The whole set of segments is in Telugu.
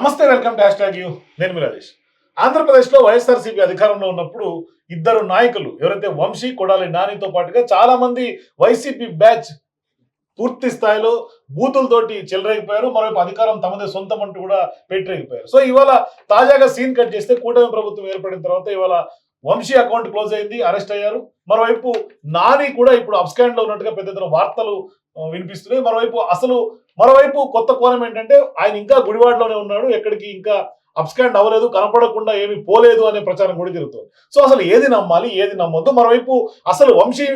నమస్తే వెల్కమ్ టు హ్యాష్ యూ. నేను మీ రాజేష్. ఆంధ్రప్రదేశ్లో వైఎస్ఆర్సీపీ అధికారంలో ఉన్నప్పుడు ఇద్దరు నాయకులు ఎవరైతే వంశీ కొడాలి నానితో పాటుగా చాలా మంది వైసీపీ బ్యాచ్ పూర్తి స్థాయిలో బూతులతోటి చెలరేగిపోయారు మరోవైపు అధికారం తమదే సొంతం అంటూ కూడా పెట్టరేగిపోయారు సో ఇవాళ తాజాగా సీన్ కట్ చేస్తే కూటమి ప్రభుత్వం ఏర్పడిన తర్వాత ఇవాళ వంశీ అకౌంట్ క్లోజ్ అయింది అరెస్ట్ అయ్యారు. మరోవైపు నాని కూడా ఇప్పుడు అబ్స్కాండ్లో ఉన్నట్టుగా పెద్ద ఎత్తున వార్తలు వినిపిస్తున్నాయి. మరోవైపు అసలు మరోవైపు కొత్త కోణం ఏంటంటే ఆయన ఇంకా గుడివాడలోనే ఉన్నాడు. ఎక్కడికి ఇంకా అబ్స్కాండ్ అవ్వలేదు కనపడకుండా ఏమీ పోలేదు అనే ప్రచారం కూడా జరుగుతుంది. సో అసలు ఏది నమ్మాలి ఏది నమ్మొద్దు? మరోవైపు అసలు వంశీ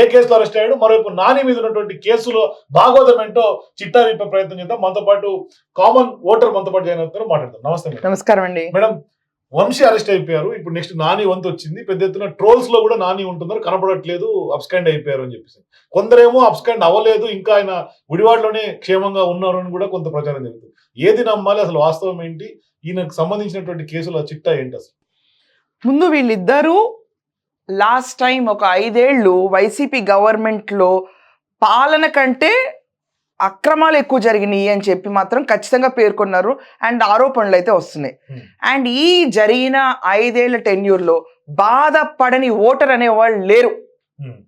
ఏ కేసులో అరెస్ట్ అయ్యాడు? మరోవైపు నాని మీద ఉన్నటువంటి కేసులో భాగవతం ఏంటో చిట్టా విప్పే ప్రయత్నం చేద్దాం. మనతో పాటు కామన్ ఓటర్ మనతో పాటు జాయిన్ అవుతారు మాట్లాడతాం నమస్తే నమస్కారం అండి. మేడం వంశీ అరెస్ట్ అయిపోయారు. ఇప్పుడు నెక్స్ట్ నాని వంతు వచ్చింది. పెద్ద ఎత్తున ట్రోల్స్లో కూడా నాని ఉంటున్నారు. కనపడట్లేదు. అబ్స్కాండ్ అయిపోయారు అని చెప్పేసి. కొందరేమో అబ్స్కాండ్ అవ్వలేదు. ఇంకా ఆయన గుడివాడలోనే క్షేమంగా ఉన్నారు అని కూడా కొంత ప్రచారం జరుగుతుంది. ఏది నమ్మాలి? అసలు వాస్తవం ఏంటి? ఈయనకు సంబంధించినటువంటి కేసుల చిట్టా ఏంటి అసలు? ముందు వీళ్ళిద్దరూ లాస్ట్ టైం ఒక ఐదేళ్ళు వైసీపీ గవర్నమెంట్లో పాలన కంటే అక్రమాలు ఎక్కువ జరిగినాయి అని చెప్పి మాత్రం ఖచ్చితంగా పేర్కొన్నారు. అండ్ ఆరోపణలు అయితే వస్తున్నాయి. Hmm. అండ్ ఈ జరిగిన ఐదేళ్ళ టెన్యూర్లో బాధపడని ఓటర్ అనేవాళ్ళు లేరు. ఉమ్,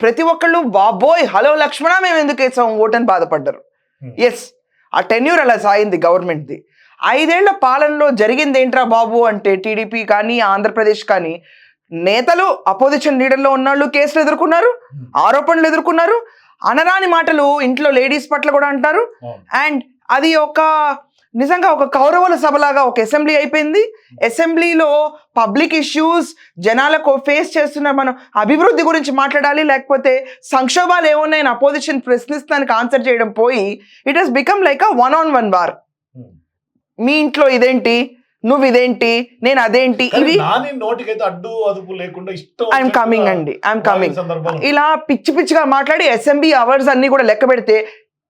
ప్రతి ఒక్కళ్ళు బాబోయ్ హలో లక్ష్మణ మేము ఎందుకు వేసాం ఓట్ అని బాధపడ్డారు? Hmm. ఎస్ ఆ టెన్యూర్ అలా సాగింది గవర్నమెంట్ది. ఐదేళ్ళ పాలనలో జరిగింది ఏంట్రా బాబు అంటే టీడీపీ కానీ ఆంధ్రప్రదేశ్ కానీ నేతలు అపోజిషన్ లీడర్లో ఉన్నవాళ్ళు కేసులు ఎదుర్కొన్నారు Hmm. ఆరోపణలు ఎదుర్కొన్నారు అనరాని మాటలు ఇంట్లో లేడీస్ పట్ల కూడా అంటారు. అండ్ అది ఒక నిజంగా ఒక కౌరవుల సభలాగా ఒక అసెంబ్లీ అయిపోయింది అసెంబ్లీలో పబ్లిక్ ఇష్యూస్ జనాలకు ఫేస్ చేస్తున్న మనం అభివృద్ధి గురించి మాట్లాడాలి లేకపోతే సంక్షోభాలు ఏమున్నాయని అపోజిషన్ ప్రశ్నిస్తానికి ఆన్సర్ చేయడం పోయి it has become like a one on one war. మీ ఇంట్లో ఇదేంటి నువ్వు ఇదేంటి నేను అదేంటి ఇవి అడ్డు అదుపు లేకుండా ఐఎమ్ కమింగ్ అండి. ఐఎమ్ కమింగ్ ఇలా పిచ్చి పిచ్చిగా మాట్లాడి అసెంబ్లీ అవర్స్ అన్ని కూడా లెక్క పెడితే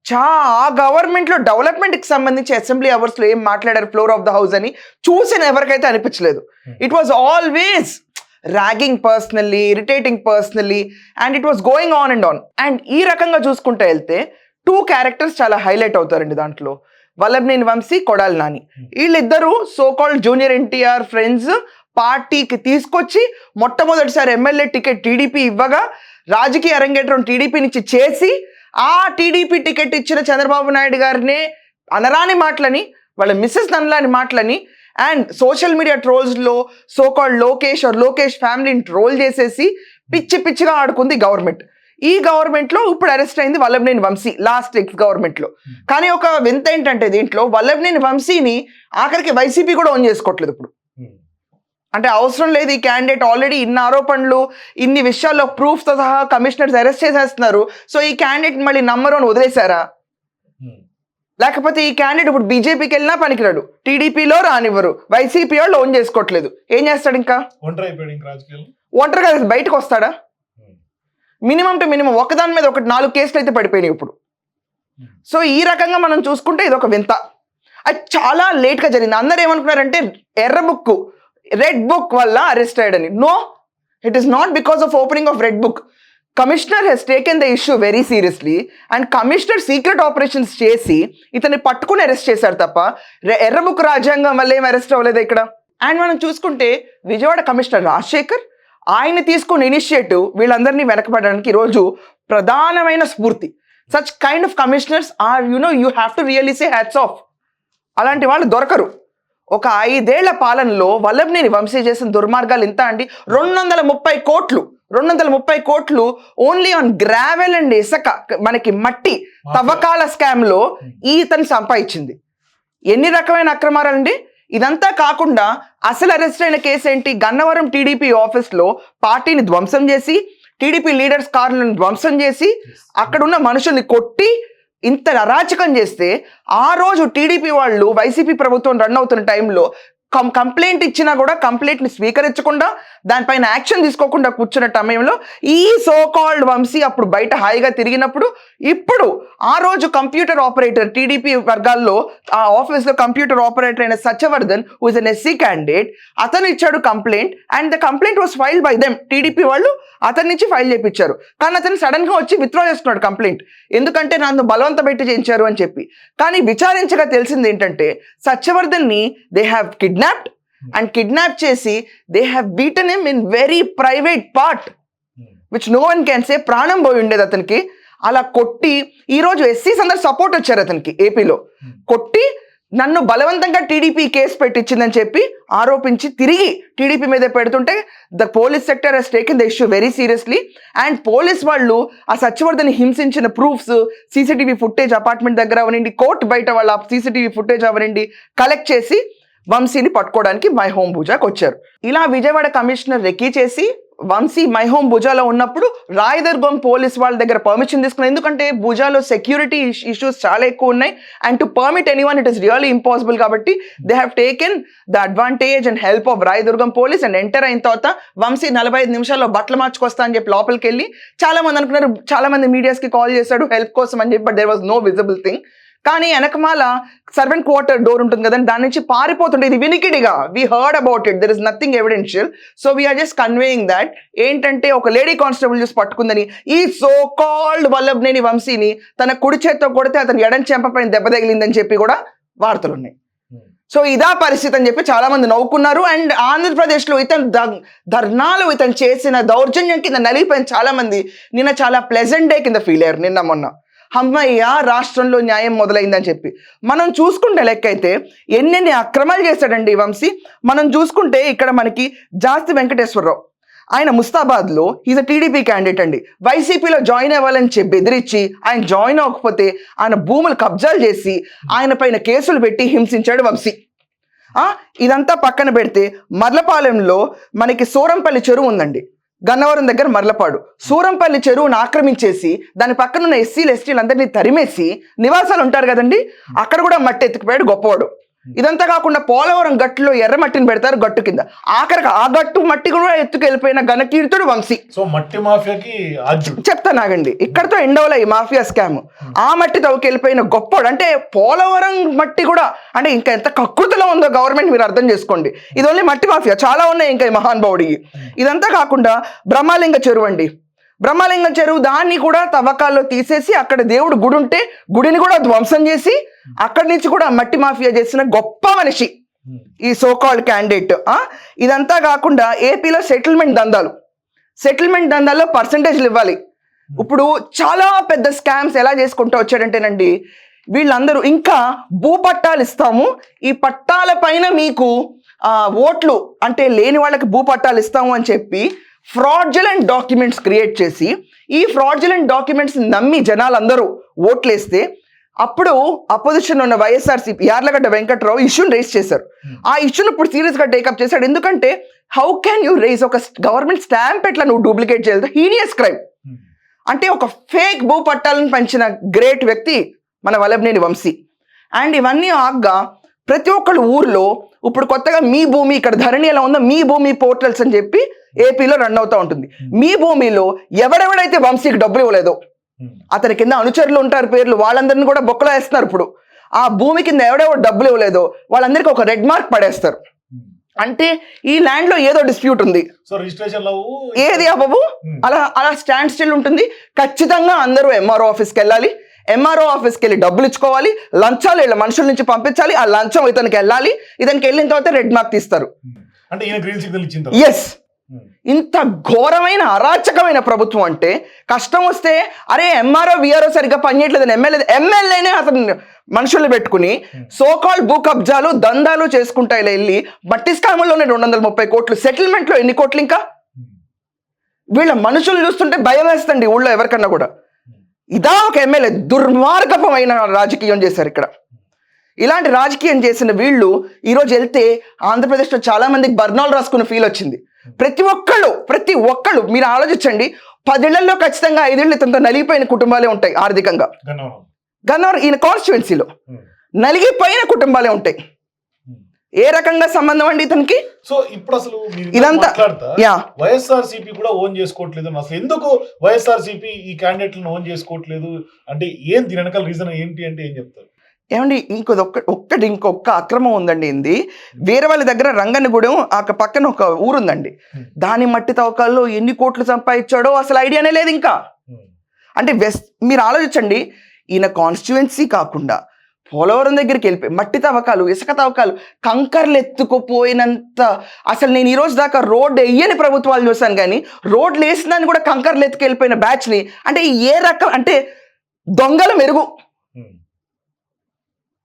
చా ఆ గవర్నమెంట్లో డెవలప్మెంట్కి సంబంధించి అసెంబ్లీ అవర్స్లో ఏం మాట్లాడారు ఫ్లోర్ ఆఫ్ ద హౌస్ అని చూసిన ఎవరికైతే అనిపించలేదు. It was always ragging personally irritating personally and it was going on and on and ఈ రకంగా చూసుకుంటూ వెళ్తే టూ క్యారెక్టర్స్ చాలా హైలైట్ అవుతారండి దాంట్లో. వల్లభనేని వంశీ కొడాలి నాని. వీళ్ళిద్దరూ so called junior NTR friends పార్టీకి తీసుకొచ్చి మొట్టమొదటిసారి ఎమ్మెల్యే టికెట్ టీడీపీ ఇవ్వగా రాజకీయ అరంగేట్రం టీడీపీ నుంచి చేసి ఆ టీడీపీ టికెట్ ఇచ్చిన చంద్రబాబు నాయుడు గారినే అనరాని మాటలని వాళ్ళ మిస్సెస్ నన్నలాని మాటలని and social media ట్రోల్స్లో so called Lokesh or Lokesh ఫ్యామిలీని ట్రోల్ చేసేసి పిచ్చి పిచ్చిగా ఆడుకుంది గవర్నమెంట్. ఈ గవర్నమెంట్లో ఇప్పుడు అరెస్ట్ అయింది వల్లభనేని వంశీ లాస్ట్ ఎక్స్ గవర్నమెంట్లో కానీ ఒక వింత ఏంటంటే దీంట్లో వల్లభనేని వంశీని ఆఖరికి వైసీపీ కూడా ఓన్ చేసుకోవట్లేదు ఇప్పుడు. ఉమ్, అంటే అవసరం లేదు ఈ క్యాండిడేట్ ఆల్రెడీ ఇన్ని ఆరోపణలు ఇన్ని విషయాల్లో proof తో సహా కమిషనర్స్ అరెస్ట్ చేసేస్తున్నారు. సో ఈ క్యాండిడేట్ మళ్ళీ నమ్మరు అని వదిలేశారా? ఉమ్. లేకపోతే ఈ క్యాండిడేట్ ఇప్పుడు బీజేపీకి వెళ్ళినా పనికిరాడు. టీడీపీలో రానివ్వరు. వైసీపీ వాళ్ళు ఓన్ చేసుకోవట్లేదు. ఏం చేస్తాడు ఇంకా? ఒంటరి బయటకు వస్తాడా? మినిమం టు మినిమం ఒకదాని మీద ఒకటి నాలుగు కేసులు అయితే పడిపోయినాయి ఇప్పుడు. Hmm. సో ఈ రకంగా మనం చూసుకుంటే ఇది ఒక వింత. అది చాలా లేట్గా జరిగింది. అందరు ఏమనుకున్నారంటే ఎర్ర బుక్ రెడ్ బుక్ వల్ల అరెస్ట్ అయ్యాడని. No it is not because of opening of red book commissioner has taken the issue very seriously and commissioner secret operations చేసి ఇతన్ని పట్టుకుని అరెస్ట్ చేశారు తప్ప రె- ఎర్ర బుక్ రాజ్యాంగం వల్ల ఏం అరెస్ట్ అవ్వలేదు ఇక్కడ. అండ్ మనం చూసుకుంటే విజయవాడ కమిషనర్ రాజశేఖర్ ఆయన తీసుకున్న ఇనిషియేటివ్ వీళ్ళందరినీ వెనకబడడానికి ఈరోజు ప్రధానమైన స్ఫూర్తి. Such kind of commissioners are you know you have to really say hats off అలాంటి వాళ్ళు దొరకరు. ఒక ఐదేళ్ళ పాలనలో వల్లభనేని వంశీ చేసిన దుర్మార్గాలు ఇంత అండి. రెండు వందల ముప్పై కోట్లు రెండు వందల ముప్పై కోట్లు ఓన్లీ ఆన్ గ్రావెల్ అండ్ ఇసక మనకి మట్టి తవ్వకాల స్కామ్లో ఈ ఇతను సంపాదించింది. ఎన్ని రకమైన అక్రమాలండి? ఇదంతా కాకుండా అసలు అరెస్ట్ అయిన కేసు ఏంటి? గన్నవరం టీడీపీ ఆఫీస్లో పార్టీని ధ్వంసం చేసి టీడీపీ లీడర్స్ కార్లను ధ్వంసం చేసి అక్కడున్న మనుషుల్ని కొట్టి ఇంత అరాచకం చేస్తే ఆ రోజు టీడీపీ వాళ్ళు వైసీపీ ప్రభుత్వం రన్ అవుతున్న టైంలో కం కంప్లైంట్ ఇచ్చినా కూడా కంప్లైంట్ని స్వీకరించకుండా దానిపైన యాక్షన్ తీసుకోకుండా కూర్చున్న సమయంలో ఈ సో కాల్డ్ వంశీ అప్పుడు బయట హాయిగా తిరిగినప్పుడు ఇప్పుడు ఆ రోజు కంప్యూటర్ ఆపరేటర్ టీడీపీ వర్గాల్లో ఆ ఆఫీస్లో కంప్యూటర్ ఆపరేటర్ అయిన Satyavardhan who's an SC candidate అతను ఇచ్చాడు complaint and the complaint was file by them TDP వాళ్ళు అతని నుంచి ఫైల్ చేయించారు కానీ అతను సడన్గా వచ్చి విత్డ్రా చేసుకున్నాడు కంప్లైంట్ ఎందుకంటే నన్ను బలవంత పెట్టి చేయించారు అని చెప్పి. కానీ విచారించగా తెలిసింది ఏంటంటే సత్యవర్ధన్ని they have kidnapped and kidnap చేసి they have beaten him in very private part which no one can say ప్రాణం పోయి ఉండేది అతనికి. అలా కొట్టి ఈ రోజు ఎస్సీస్ అందరు సపోర్ట్ వచ్చారు అతనికి ఏపీలో కొట్టి నన్ను బలవంతంగా టీడీపీ కేసు పెట్టించిందని చెప్పి ఆరోపించి తిరిగి టీడీపీ మీద పెడుతుంటే the police sector he's taken the issue very seriously and police వాళ్ళు ఆ సత్యవర్ధన్ హింసించిన ప్రూఫ్స్ సీసీటీవీ ఫుటేజ్ అపార్ట్మెంట్ దగ్గర అవనండి కోర్టు బయట వాళ్ళ సీసీటీవీ ఫుటేజ్ అవనండి కలెక్ట్ చేసి వంశీని పట్టుకోవడానికి మై హోమ్ భుజాకి వచ్చారు. ఇలా విజయవాడ కమిషనర్ రెక్కీ చేసి వంశీ మై హోమ్ భుజాలో ఉన్నప్పుడు రాయదుర్గం పోలీస్ వాళ్ళ దగ్గర పర్మిషన్ తీసుకున్నారు. ఎందుకంటే భుజాలో సెక్యూరిటీ ఇష్యూస్ చాలా ఎక్కువ ఉన్నాయి. And to permit any one it is really impossible కాబట్టి they have taken the advantage and help of Rayadurgam police and enter అయిన తర్వాత వంశీ నలభై ఐదు నిమిషాల్లో బట్టలు మార్చుకొస్తా అని చెప్పి లోపలికి వెళ్ళి చాలా మంది అనుకున్నారు. చాలా మంది మీడియాస్కి కాల్ చేశాడు హెల్ప్ కోసం అని చెప్పి but there was no visible thing కానీ వెనకమాల సర్వెంట్ క్వార్టర్ డోర్ ఉంటుంది కదండి దాని నుంచి పారిపోతుంటే ఇది వినికిడిగా. We heard about it there is nothing evidential so we're just conveying that ఏంటంటే ఒక లేడీ కానిస్టేబుల్ చూసి పట్టుకుందని ఈ సో కాల్డ్ వల్లభనేని వంశీని తన కుడి చేత్తో కొడితే అతను ఎడం చెంపపైన దెబ్బ తగిలిందని చెప్పి కూడా వార్తలు ఉన్నాయి. సో ఇదా పరిస్థితి అని చెప్పి చాలా మంది నవ్వుకున్నారు. అండ్ ఆంధ్రప్రదేశ్లో ఇతను ద- ధర్నాలు ఇతను చేసిన దౌర్జన్యం కింద నలిగిపోయిన చాలా మంది నిన్న చాలా ప్లెజెంట్ డే కింద ఫీల్ అయ్యారు నిన్న మొన్న. అమ్మయ్య రాష్ట్రంలో న్యాయం మొదలైందని చెప్పి. మనం చూసుకుంటే లెక్క అయితే ఎన్నెన్ని అక్రమాలు చేశాడండి వంశీ. మనం చూసుకుంటే ఇక్కడ మనకి జాస్తి వెంకటేశ్వరరావు. ఆయన ముస్తాబాద్లో ఈజ్ అ టీడీపీ క్యాండిడేట్ అండి. వైసీపీలో జాయిన్ అవ్వాలని చెప్పి బెదిరించి ఆయన జాయిన్ అవ్వకపోతే ఆయన భూములు కబ్జాలు చేసి ఆయన పైన కేసులు పెట్టి హింసించాడు వంశీ. ఇదంతా పక్కన పెడితే మర్లపాలెంలో మనకి సోరంపల్లి చెరువు ఉందండి. గన్నవరం దగ్గర మర్లపాడు. సూరంపల్లి చెరువును ఆక్రమించేసి దాని పక్కన ఉన్న ఎస్సీలు ఎస్టీలు అందరినీ తరిమేసి నివాసాలు ఉంటారు కదండి? అక్కడ కూడా మట్టి ఎత్తుకుపోయాడు గొప్పవాడు. ఇదంతా కాకుండా పోలవరం గట్టులో ఎర్ర మట్టిని పెడతారు గట్టు కింద. ఆఖరికి ఆ గట్టు మట్టి కూడా ఎత్తుకెళ్ళిపోయిన ఘనకీర్తుడు వంశీ. సో మట్టి మాఫియాకి చెప్తానాగండి ఇక్కడతో ఎండవల ఈ మాఫియా స్కామ్. ఆ మట్టి తవ్వుకెళ్ళిపోయిన గొప్పోడు అంటే పోలవరం మట్టి కూడా అంటే ఇంకా ఎంత కకృతిలో ఉందో గవర్నమెంట్ మీరు అర్థం చేసుకోండి. ఇది ఓన్లీ మట్టి మాఫియా చాలా ఉన్నాయి ఇంకా ఈ మహానుభావుడి ఇదంతా కాకుండా బ్రహ్మలింగ చెరువు అండి. బ్రహ్మలింగం చెరువు దాన్ని కూడా తవ్వకాల్లో తీసేసి అక్కడ దేవుడు గుడి ఉంటే గుడిని కూడా ధ్వంసం చేసి అక్కడి నుంచి కూడా మట్టి మాఫియా చేసిన గొప్ప మనిషి. ఈ సోకాల్డ్ క్యాండిడేట్ ఇదంతా కాకుండా ఏపీలో సెటిల్మెంట్ దందాలు. సెటిల్మెంట్ దందాల్లో పర్సంటేజ్లు ఇవ్వాలి. ఇప్పుడు చాలా పెద్ద స్కామ్స్ ఎలా చేసుకుంటూ వచ్చాడంటేనండి వీళ్ళందరూ ఇంకా భూ పట్టాలు ఇస్తాము. ఈ పట్టాల పైన మీకు ఆ, ఓట్లు అంటే లేని వాళ్ళకి భూ పట్టాలు ఇస్తాము అని చెప్పి ఫ్రాడ్జులెంట్ డాక్యుమెంట్స్ క్రియేట్ చేసి ఈ ఫ్రాడ్జులెంట్ డాక్యుమెంట్స్ నమ్మి జనాలందరూ ఓట్లేస్తే అప్పుడు అపోజిషన్ ఉన్న వైఎస్ఆర్సీపీ యార్లగడ్డ వెంకట్రావు ఇష్యూని రేస్ చేశారు. ఆ ఇష్యూని ఇప్పుడు సీరియస్గా టేకప్ చేశాడు. ఎందుకంటే హౌ క్యాన్ యూ రేస్ ఒక గవర్నమెంట్ స్టాంప్ ఎట్లా నువ్వు డూప్లికేట్ చేయలేదు? హీనియస్ క్రైమ్ అంటే ఒక ఫేక్ భూ పట్టాలను పంచిన గ్రేట్ వ్యక్తి మన వల్లభనేని వంశీ. అండ్ ఇవన్నీ ఆగ్గా ప్రతి ఒక్కళ్ళు ఊర్లో ఇప్పుడు కొత్తగా మీ భూమి ఇక్కడ ధరణి ఎలా ఉందో మీ భూమి పోర్టల్స్ అని చెప్పి ఏపీలో రన్ అవుతూ ఉంటుంది. మీ భూమిలో ఎవరెవడైతే వంశీకి డబ్బులు ఇవ్వలేదో అతని కింద అనుచరులు ఉంటారు పేర్లు వాళ్ళందరినీ కూడా బొక్కలో వేస్తున్నారు ఇప్పుడు. ఆ భూమి కింద ఎవడెవడు డబ్బులు ఇవ్వలేదో వాళ్ళందరికీ ఒక రెడ్ మార్క్ పడేస్తారు. అంటే ఈ ల్యాండ్లో ఏదో డిస్ప్యూట్ ఉంది. ఏది ఆ బాబు అలా అలా స్టాండ్ స్టిల్ ఉంటుంది. ఖచ్చితంగా అందరూ ఎంఆర్ఓ ఆఫీస్కి వెళ్ళాలి. ఎంఆర్ఓ ఆఫీస్కి వెళ్ళి డబ్బులు ఇచ్చుకోవాలి. లంచాలు వీళ్ళ మనుషుల నుంచి పంపించాలి. ఆ లంచం ఇతనికి వెళ్ళాలి. ఇతనికి వెళ్ళిన తర్వాత రెడ్ మార్క్ తీస్తారు. అంటే ఎస్ ఇంత ఘోరమైన అరాచకమైన ప్రభుత్వం అంటే కష్టం వస్తే అరే ఎంఆర్ఓ విఆర్ఓ సరిగ్గా పనిచేయట్లేదు ఎమ్మెల్యే ఎమ్మెల్యేనే అతను మనుషులు పెట్టుకుని సోకాల్ భూ కబ్జాలు దందాలు చేసుకుంటా ఇలా వెళ్ళి మట్టి స్థానంలోనే రెండు వందల ముప్పై కోట్లు సెటిల్మెంట్లో ఎన్ని కోట్లు ఇంకా? వీళ్ళ మనుషులు చూస్తుంటే భయం వేస్తండి ఊళ్ళో ఎవరికన్నా కూడా. ఇదా ఒక ఎమ్మెల్యే దుర్మార్గపమైన రాజకీయం చేశారు ఇక్కడ. ఇలాంటి రాజకీయం చేసిన వీళ్ళు ఈరోజు వెళ్తే ఆంధ్రప్రదేశ్లో చాలామందికి బర్నాలు రాసుకున్న ఫీల్ వచ్చింది. ప్రతి ఒక్కళ్ళు ప్రతి ఒక్కళ్ళు మీరు ఆలోచించండి. పదేళ్ళలో ఖచ్చితంగా ఐదేళ్ళు ఇతంత నలిగిపోయిన కుటుంబాలే ఉంటాయి ఆర్థికంగా. గన్నవరం. ఈయన కాన్స్టిట్యువెన్సీలో నలిగిపోయిన కుటుంబాలే ఉంటాయి. ఏ రకంగా సంబంధం అండి ఇతనికి? సో ఇప్పుడు అసలు ఇదంతా- యా. వైఎస్ఆర్ సిపి కూడా ఓన్ చేసుకోవట్లేదు. అసలు ఎందుకు వైఎస్ఆర్ సిపి ఈ క్యాండిడేట్లను ఓన్ చేసుకోవట్లేదు? అంటే ఏం దీని వెనకాల రీజన్ ఏంటి అంటే ఏం చెప్తారు? ఏమండి ఇంకొక ఒక్క ఒక్కటి ఇంకొక అక్రమం ఉందండి ఇది. వేరే వాళ్ళ దగ్గర రంగన్నగూడెం ఆ పక్కన ఒక ఊరుందండి. దాని మట్టి తవ్వకాల్లో ఎన్ని కోట్లు సంపాదించాడో అసలు ఐడియానే లేదు ఇంకా. అంటే వెస్ట్ మీరు ఆలోచించండి ఈయన కాన్స్టిట్యువెన్సీ కాకుండా పోలవరం దగ్గరికి వెళ్ళిపోయి మట్టి తవ్వకాలు ఇసుక తవ్వకాలు కంకర్లు ఎత్తుకుపోయినంత అసలు నేను ఈ రోజు దాకా రోడ్ వెయ్యని ప్రభుత్వాలు చూశాను కానీ రోడ్లు వేసిందని కూడా కంకర్లు ఎత్తుకెళ్ళిపోయిన బ్యాచ్ని అంటే ఏ రకం అంటే దొంగల మెరుగు.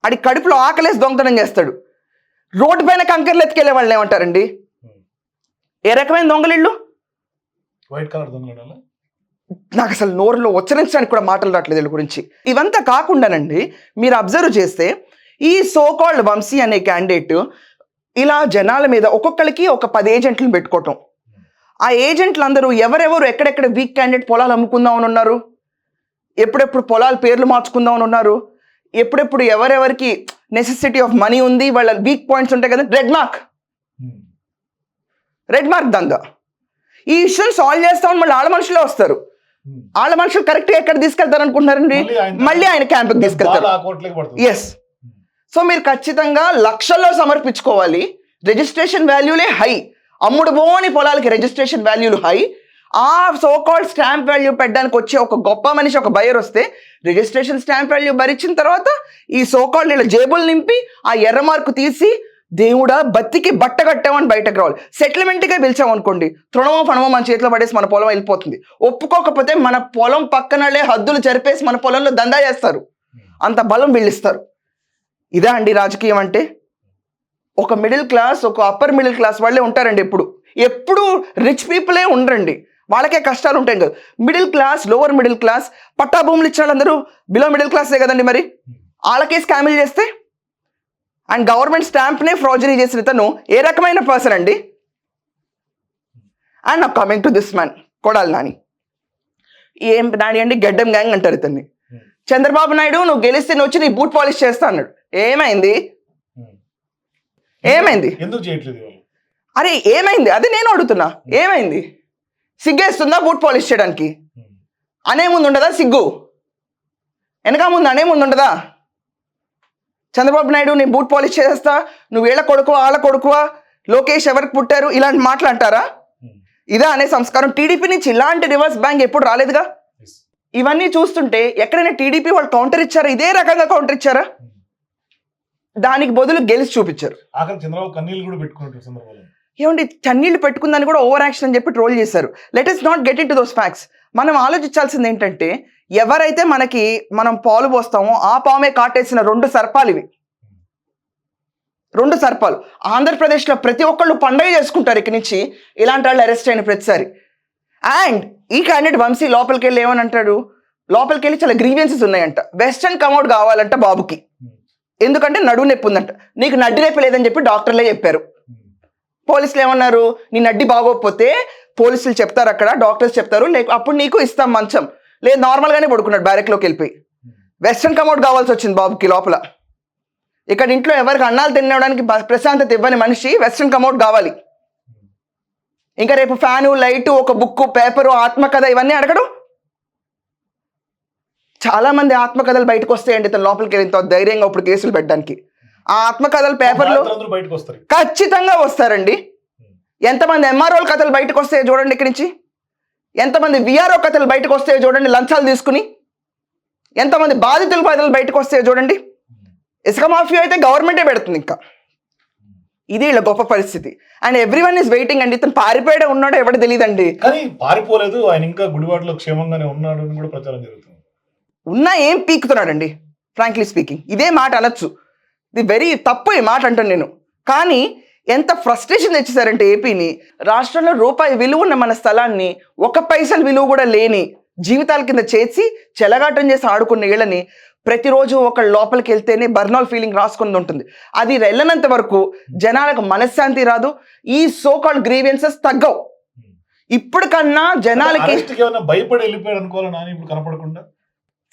ఆడి కడుపులో ఆకలేసి దొంగతనం చేస్తాడు. రోడ్డు పైన కంకర్లు ఎత్తుకెళ్ళే వాళ్ళని ఏమంటారండి? ఏ రకమైన దొంగలిళ్ళు? వైట్ కలర్ దొంగలు నాకు అసలు నోరులో ఉచ్చరించడానికి కూడా మాటలు రావట్లేదు వీళ్ళ గురించి. ఇవంతా కాకుండానండి మీరు అబ్జర్వ్ చేస్తే ఈ సోకాల్డ్ వంశీ అనే క్యాండిడేట్ ఇలా జనాల మీద ఒక్కొక్కరికి ఒక పది ఏజెంట్లను పెట్టుకోవటం. ఆ ఏజెంట్లు అందరూ ఎవరెవరు ఎక్కడెక్కడ వీక్ క్యాండిడేట్ పొలాలు అమ్ముకుందాం అని ఉన్నారు? ఎప్పుడెప్పుడు పొలాల పేర్లు మార్చుకుందాం అని ఉన్నారు? ఎప్పుడెప్పుడు ఎవరెవరికి నెసెసిటీ ఆఫ్ మనీ ఉంది వాళ్ళ వీక్ పాయింట్స్ ఉంటాయి కదా రెడ్ మార్క్ రెడ్ మార్క్ దందా ఈ ఇష్యూని సాల్వ్ చేస్తామని మళ్ళీ ఆడ మనుషులే వస్తారు. ఆళ్ళ మనుషులు కరెక్ట్ ఎక్కడ తీసుకెళ్తారు అనుకుంటున్నారండి? మళ్ళీ ఆయన- క్యాంప్కి తీసుకెళ్తారు. ఎస్ సో మీరు ఖచ్చితంగా లక్షల్లో సమర్పించుకోవాలి. రిజిస్ట్రేషన్ వాల్యూలే హై అమ్ముడు పోని పొలాలకి రిజిస్ట్రేషన్ వాల్యూలు హై ఆ సోకాల్డ్ స్టాంప్ వాల్యూ పెట్టడానికి వచ్చే ఒక గొప్ప మనిషి ఒక బయర్ వస్తే రిజిస్ట్రేషన్ స్టాంప్ వాల్యూ భరించిన తర్వాత ఈ సోకాల్డ్ వీళ్ళ జేబులు నింపి ఆ ఎర్ర మార్కు తీసి దేవుడా బతికి బట్ట కట్టామని బయటకు రావాలి. సెటిల్మెంట్గా పిలిచామనుకోండి తృణమో ఫణమో మన చేతిలో పడేసి మన పొలం వెళ్ళిపోతుంది. ఒప్పుకోకపోతే మన పొలం పక్కనలే హద్దులు జరిపేసి మన పొలంలో దందా చేస్తారు. అంత బలం వీళ్ళిస్తారు ఇదే అండి రాజకీయం అంటే? ఒక మిడిల్ క్లాస్ ఒక అప్పర్ మిడిల్ క్లాస్ వాళ్ళే ఉంటారండి ఎప్పుడు. ఎప్పుడు రిచ్ పీపులే ఉండరండి. వాళ్ళకే కష్టాలు ఉంటాయి కదా middle class lower middle class పట్టా భూములు ఇచ్చిన వాళ్ళందరూ బిలో మిడిల్ క్లాసే కదండి మరి? వాళ్ళకే స్కామిల్ చేస్తే? అండ్ గవర్నమెంట్ స్టాంప్నే ఫ్రాజరీ చేసిన తను ఏ రకమైన పర్సన్ అండి? And coming to this man Kodali Nani. ఏం నాని అండి? గడ్డం గ్యాంగ్ అంటారు ఇతన్ని. చంద్రబాబు నాయుడు నువ్వు గెలిస్తే నువ్వు వచ్చి నీ బూట్ పాలిష్ చేస్తా అన్నాడు. ఏమైంది? ఏమైంది? అరే ఏమైంది? అదే నేను అడుగుతున్నా. ఏమైంది? సిగ్గేస్తుందా బూట్ పాలిష్ చేయడానికి? అనే ముందు ఉండదా సిగ్గు? వెనక ముందు అనే ముందు ఉండదా? చంద్రబాబు నాయుడు నేను బూట్ పాలిష్ చేసేస్తా నువ్వు వీళ్ళ కొడుకువా వాళ్ళ కొడుకువా లోకేష్ ఎవరికి పుట్టారు? ఇలాంటి మాటలు అంటారా ఇదా అనే సంస్కారం. టీడీపీ నుంచి ఇలాంటి రివర్స్ బ్యాంక్ ఎప్పుడు రాలేదుగా. ఇవన్నీ చూస్తుంటే ఎక్కడైనా టీడీపీ వాళ్ళు కౌంటర్ ఇచ్చారా? ఇదే రకంగా కౌంటర్ ఇచ్చారా? దానికి బదులు గెలిచి చూపించారు. చంద్రబాబు కన్నీళ్ళు కూడా పెట్టుకున్నట్టు సందర్భంలో ఏమండి చన్నీళ్ళు పెట్టుకుందని కూడా ఓవర్ యాక్షన్ అని చెప్పి ట్రోల్ చేశారు. Let us not get in to those facts మనం ఆలోచించాల్సింది ఏంటంటే ఎవరైతే మనకి మనం పాలు పోస్తామో ఆ పామే కాటేసిన రెండు సర్పాలు ఇవి. రెండు సర్పాలు. ఆంధ్రప్రదేశ్లో ప్రతి ఒక్కళ్ళు పండగ చేసుకుంటారు ఇక్కడి నుంచి. ఇలాంటి వాళ్ళు అరెస్ట్ అయిన ప్రతిసారి. అండ్ ఈ క్యాండిడేట్ వంశీ లోపలికి వెళ్ళి ఏమని అంటాడు? లోపలికి వెళ్ళి చాలా గ్రీవియన్సెస్ ఉన్నాయంట. వెస్టర్న్ కమౌట్ కావాలంట బాబుకి. ఎందుకంటే నడువు నొప్పి ఉందంట. నీకు నడ్డు నొప్పి లేదని చెప్పి డాక్టర్లే చెప్పారు. పోలీసులు ఏమన్నారు? నీ నడ్డి బాగోకపోతే పోలీసులు చెప్తారు అక్కడ డాక్టర్స్ చెప్తారు లేక అప్పుడు నీకు ఇస్తాం మంచం. లేదు నార్మల్గానే పడుకున్నాడు బ్యారెక్లోకి వెళ్ళిపోయి. వెస్ట్రన్ కమౌట్ కావాల్సి వచ్చింది బాబుకి లోపల. ఇక్కడ ఇంట్లో ఎవరికి అన్నాలు తినడానికి ప్రశాంతత ఇవ్వని మనిషి వెస్ట్రన్ కమౌట్ కావాలి. ఇంకా రేపు ఫ్యాను లైట్ ఒక బుక్ పేపరు ఆత్మకథ ఇవన్నీ అడగడు? చాలా మంది ఆత్మకథలు బయటకు వస్తాయండి ఇతను లోపలికి వెళ్ళిన ధైర్యంగా ఇప్పుడు కేసులు పెట్టడానికి. ఆ ఆత్మకథలు పేపర్లు ఖచ్చితంగా వస్తారండి. ఎంతమంది ఎంఆర్ఓల కథలు బయటకు వస్తాయో చూడండి ఇక్కడి నుంచి. ఎంతమంది విఆర్ఓ కథలు బయటకు వస్తాయో చూడండి లంచాలు తీసుకుని. ఎంతమంది బాధితుల కథలు బయటకు వస్తాయో చూడండి. ఇసుక మాఫియా అయితే గవర్నమెంటే పెడుతుంది ఇంకా. ఇది ఇలా గొప్ప పరిస్థితి. And every one is waiting అండి ఇతను పారిపోయాడే ఉన్నాడో ఎవడో తెలియదండి కానీ పారిపోలేదు ఆయన ఇంకా గుడివాడలో క్షేమంగానే ఉన్నాడు అని కూడా ప్రచారం జరుగుతుంది. ఉన్నా ఏం పీకుతున్నాడండి ఫ్రాంక్లీ స్పీకింగ్ ఇదే మాట అనొచ్చు. ఇది వెరీ తప్పు ఈ మాట అంటాను నేను. కానీ ఎంత ఫ్రస్ట్రేషన్ తెచ్చేసారంటే ఏపీని రాష్ట్రంలో రూపాయి విలువ ఉన్న మన స్థలాన్ని ఒక పైసలు విలువ కూడా లేని జీవితాల కింద చేసి చెలగాటం చేసి ఆడుకున్న వీళ్ళని ప్రతిరోజు ఒక లోపలికి వెళ్తేనే బర్నాల్ ఫీలింగ్ రాసుకుని ఉంటుంది. అది వెళ్ళనంత వరకు జనాలకు మనశ్శాంతి రాదు ఈ సోకాల్ గ్రీవియన్సెస్ తగ్గవు. ఇప్పుడు కన్నా జనాలకి అరెస్ట్కి ఏమైనా భయపడి వెళ్ళిపోయాడు అనుకోవాలి నాని ఇప్పుడు కనపడకుండా?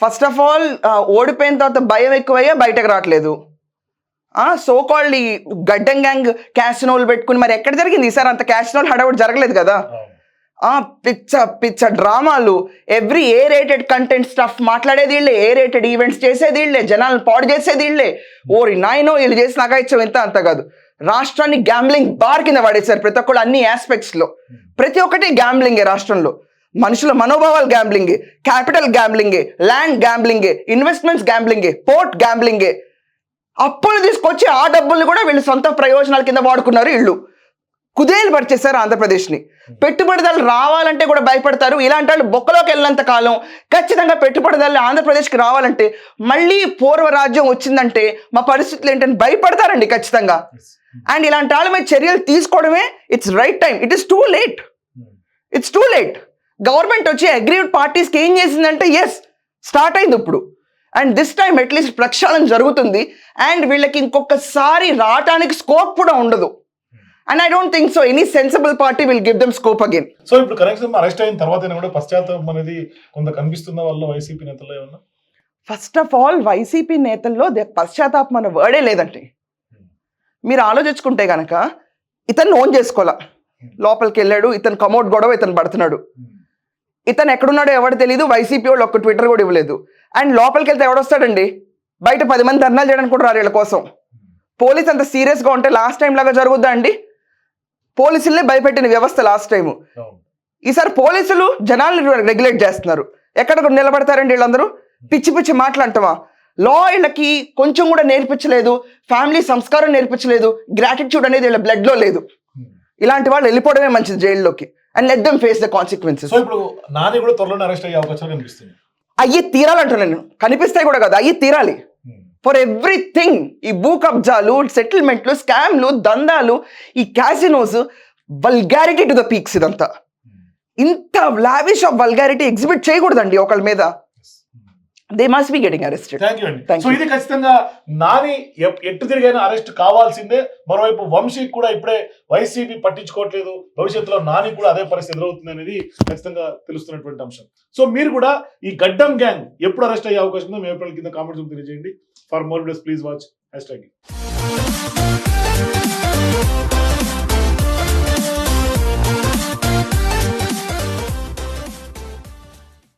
ఫస్ట్ ఆఫ్ ఆల్ ఓడిపోయిన తర్వాత భయం ఎక్కువయ్యే బయటకు రావట్లేదు. సో కాల్డ్ ఈ గడ్డం గ్యాంగ్ క్యాసినోలు పెట్టుకుని మరి ఎక్కడ జరిగింది? ఈసారి అంత క్యాసినోల్ హడావుడి జరగలేదు కదా? ఆ పిచ్చ పిచ్చ డ్రామాలు. Every A rated content stuff మాట్లాడేది వీళ్ళే. ఏ రేటెడ్ ఈవెంట్స్ చేసేది వీళ్ళే. జనాలను పాడు చేసేది వీళ్ళే. ఓరి నాయనో వీళ్ళు చేసిన అగాయిత్యం ఎంత అంత కాదు. రాష్ట్రాన్ని గ్యాంబ్లింగ్ బార్ కింద పడేశారు ప్రతి ఒక్కళ్ళు అన్ని ఆస్పెక్ట్స్లో. ప్రతి ఒక్కటి గ్యాంబ్లింగే రాష్ట్రంలో. మనుషుల మనోభావాలు గ్యాంబ్లింగే క్యాపిటల్ గ్యాంబ్లింగే ల్యాండ్ గ్యాంబ్లింగే ఇన్వెస్ట్మెంట్స్ గ్యాంబ్లింగే పోర్ట్ గ్యాంబ్లింగే అప్పులు తీసుకొచ్చి ఆ డబ్బుల్ని కూడా వీళ్ళు సొంత ప్రయోజనాల కింద వాడుకున్నారు ఇళ్ళు. కుదేలు పరిచేశారు ఆంధ్రప్రదేశ్ని. పెట్టుబడిదారులు రావాలంటే కూడా భయపడతారు. ఇలాంటి వాళ్ళు బొక్కలోకి వెళ్ళినంత కాలం ఖచ్చితంగా పెట్టుబడిదారులు ఆంధ్రప్రదేశ్కి రావాలంటే మళ్ళీ పూర్వ రాజ్యం వచ్చిందంటే మా పరిస్థితులు ఏంటని భయపడతారండి ఖచ్చితంగా. అండ్ ఇలాంటి వాళ్ళ మీద చర్యలు తీసుకోవడమే it's right time it is too late it's too late government వచ్చి అగ్రీడ్ పార్టీస్కి ఏం చేసిందంటే ఎస్ స్టార్ట్ అయింది ఇప్పుడు. అండ్ దిస్ టైం అట్లీస్ట్ ప్రక్షాళన జరుగుతుంది. అండ్ వీళ్ళకి ఇంకొకసారి రావటానికి స్కోప్ కూడా ఉండదు. And I don't think so any sensible party will give them scope again so ఇప్పుడు కనీసం అరెస్ట్ అయిన తర్వాత కూడా పశ్చాత్తాపం అనేది కొంత కనిపిస్తున్న వల్ల వైసీపీ నేతల్లో ఏమన్నా? ఫస్ట్ ఆఫ్ ఆల్ వైసీపీ నేతల్లో పశ్చాత్తాపం అనే వర్డే లేదండి. మీరు ఆలోచించుకుంటే గనక ఇతను ఓన్ చేసుకోవాలా? లోపలికి వెళ్ళాడు ఇతను కమోడ్ గొడవ ఇతను పడుతున్నాడు. ఇతను ఎక్కడున్నాడో ఎవరు తెలియదు వైసీపీ వాళ్ళు ఒక్క ట్విట్టర్ కూడా ఇవ్వలేదు. అండ్ లోపలికి వెళ్తే ఎవడొస్తాడండి? బయట పది మంది ధర్నాలు చేయడానికి కూడా రారు వీళ్ళ కోసం. పోలీస్ అంత సీరియస్గా ఉంటే లాస్ట్ టైం లాగా జరుగుద్దా అండి? పోలీసుల్ని భయపెట్టిన వ్యవస్థ లాస్ట్ టైం. ఈసారి పోలీసులు జనాల్ని రెగ్యులేట్ చేస్తున్నారు. ఎక్కడ నిలబడతారండి వీళ్ళందరూ? పిచ్చి పిచ్చి మాట్లాడటమా లా వీళ్ళకి కొంచెం కూడా నేర్పించలేదు. ఫ్యామిలీ సంస్కారం నేర్పించలేదు. గ్రాటిట్యూడ్ అనేది వీళ్ళ blood లో లేదు ఇలాంటి వాళ్ళు వెళ్ళిపోవడమే మంచిది జైల్లోకి. And let them face the consequences. So ఇప్పుడు నాని కూడా త్వరలోనే అరెస్ట్ అయ్యే అవకాశాలు కనిపిస్తుంది అయ్యి తీరాలంటున్నాను నేను. కనిపిస్తాయి కూడా కాదు అయ్యి తీరాలి. ఫర్ ఎవ్రీథింగ్ ఈ భూ కబ్జాలు సెటిల్మెంట్లు స్కామ్లు దందాలు ఈ casinos vulgarity to the peaks ఇదంతా. ఇంత లావిష్ ఆఫ్ వల్గారిటీ ఎగ్జిబిట్ చేయకూడదండి ఒకళ్ళ మీద. They must be getting arrested thank you అండి సో. ఇది ఖచ్చితంగా నాని ఎట్టు తిరిగైనా అరెస్ట్ కావాల్సిందే. మరోవైపు వంశీ కూడా ఇప్పుడే వైసీపీ పట్టించుకోవట్లేదు. భవిష్యత్తులో నాని కూడా అదే పరిస్థితి ఎదురవుతుంది అనేది ఖచ్చితంగా తెలుస్తున్నటువంటి అంశం. సో మీరు కూడా ఈ గడ్డం గ్యాంగ్ ఎప్పుడు అరెస్ట్ అయ్యే అవకాశం ఉందో మీ ఏప్రిల్ కింద కామెంట్స్ తెలియజేయండి. For more videos please watch hashtag